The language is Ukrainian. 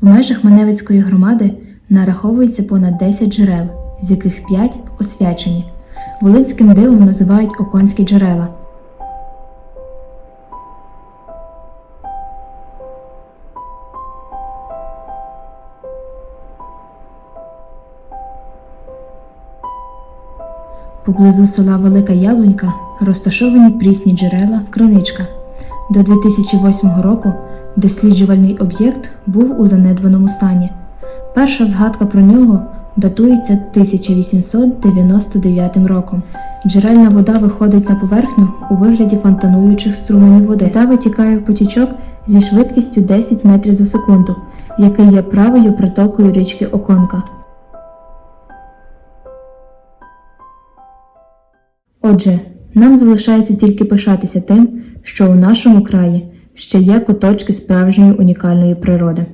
В межах Маневицької громади нараховується понад 10 джерел, з яких 5 освячені. Волинським дивом називають оконські джерела. Поблизу села Велика Яблунька розташовані прісні джерела Криничка. До 2008 року досліджувальний об'єкт був у занедбаному стані. Перша згадка про нього датується 1899 роком. Джерельна вода виходить на поверхню у вигляді фонтануючих струменів води. Вода витікає в потічок зі швидкістю 10 метрів за секунду, який є правою притокою річки Оконка. Отже, нам залишається тільки пишатися тим, що у нашому краї ще є куточки справжньої унікальної природи.